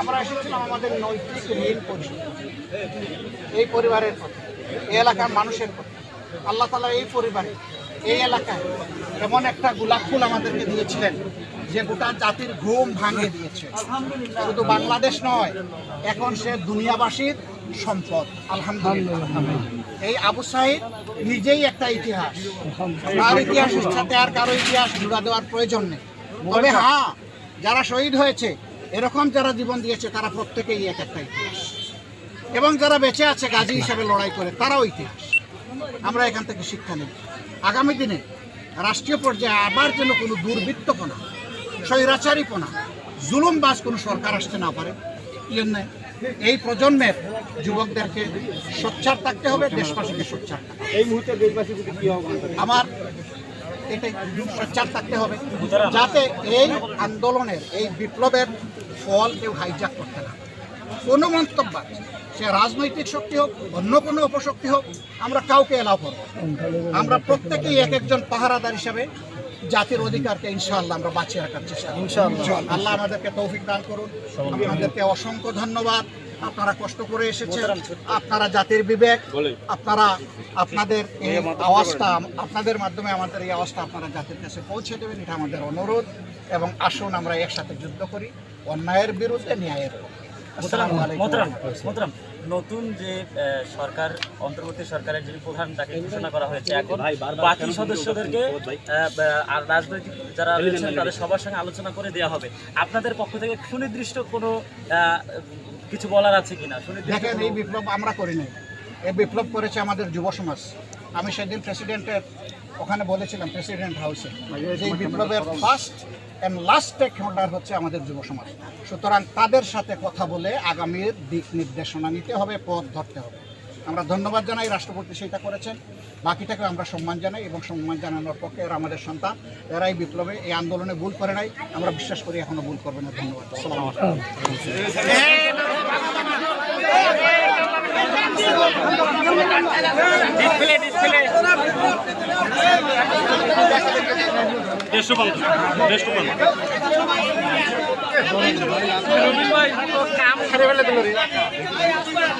আমরা এসেছিলাম আমাদের নৈতিক ঋণ পরিশোধ। এই পরিবারের প্রতি এই এলাকার মানুষের প্রতি আল্লাহ তালা এই পরিবারে, এই এলাকায় এমন একটা গোলাপ ফুল আমাদেরকে দিয়েছিলেন যে গোটা জাতির ঘুম ভাঙিয়ে দিয়েছে। শুধু বাংলাদেশ নয়, এখন সে দুনিয়াবাসীর সম্পদ। আলহামদুলিল্লাহ। এই আবু সাহিদ নিজেই একটা ইতিহাস। তার ইতিহাসের সাথে আর কারও ইতিহাস জুড়া দেওয়ার প্রয়োজন নেই। তবে হ্যাঁ যারা শহীদ হয়েছে এরকম যারা জীবন দিয়েছে তারা প্রত্যেকেই এক একটা ইতিহাস। এবং যারা বেঁচে আছে গাজী হিসাবে লড়াই করে তারাও ইতিহাস। আমরা এখান থেকে শিক্ষা নেব। আগামী দিনে রাষ্ট্রীয় পর্যায়ে আবার যেন কোনো দুর্বৃত্তপনা স্বৈরাচারীপনা জুলুমবাজ কোনো সরকার আসতে না পারে এই জন্য এই প্রজন্মের যুবকদেরকে সোচ্চার থাকতে হবে দেশবাসীকে সোচ্চার এই মুহূর্তে দেশবাসী? আমার এটাই সোচ্চার থাকতে হবে যাতে এই আন্দোলনের এই বিপ্লবের ফল কেউ হাইজাক করতে না। কোনো মন্তব্য সে রাজনৈতিক শক্তি হোক অন্য কোনো অপশক্তি হোক আমরা কাউকে এলাও করব আমরা প্রত্যেকেই এক একজন পাহারাদার হিসাবে জাতির অধিকারকে ইনশাল্লাহ আমরা বাঁচিয়ে রাখার চেষ্টা ইনশাআল্লাহ। আল্লাহ আমাদেরকে তৌফিক দান করুন। আপনাদেরকে অসংখ্য ধন্যবাদ। আপনারা কষ্ট করে এসেছেন আপনারা জাতির বিবেক আপনারা আপনাদের এই আওয়াজটা আপনাদের মাধ্যমে আমাদের এই আওয়াজটা আপনারা জাতির কাছে পৌঁছে দেবেন এটা আমাদের অনুরোধ। এবং আসুন আমরা একসাথে যুদ্ধ করি অন্যায়ের বিরুদ্ধে ন্যায়ের নতুন যে আহ, সরকার অন্তর্বর্তী সরকারের যিনি প্রধান তাকে ঘোষণা করা হয়েছে এখন। বাকি সদস্যদেরকে আহ, আর রাজনৈতিক যারা রয়েছেন তাদের সবার সঙ্গে আলোচনা করে দেওয়া হবে। আপনাদের পক্ষ থেকে সুনির্দিষ্ট কোনো আহ, কিছু বলার আছে কিনা? দেখেন এই বিপ্লব আমরা করি নাই। এই বিপ্লব করেছে আমাদের যুব সমাজ। আমি সেদিন প্রেসিডেন্টের ওখানে বলেছিলাম প্রেসিডেন্ট হাউসে যে এই বিপ্লবের first and last stakeholder হচ্ছে আমাদের যুব সমাজ। সুতরাং তাদের সাথে কথা বলে আগামীর দিক নির্দেশনা নিতে হবে পথ ধরতে হবে। আমরা ধন্যবাদ জানাই রাষ্ট্রপতি সেটা করেছেন। বাকিটাকে আমরা সম্মান জানাই এবং সম্মান জানানোর পক্ষে এরা আমাদের সন্তান। এরা এই বিপ্লবে এই আন্দোলনে ভুল করে নাই। আমরা বিশ্বাস করি এখনও ভুল করবে না। ধন্যবাদ। আসসালামু আলাইকুম। Display display. দেড়শো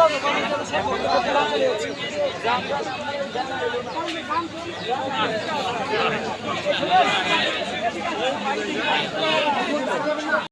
Thank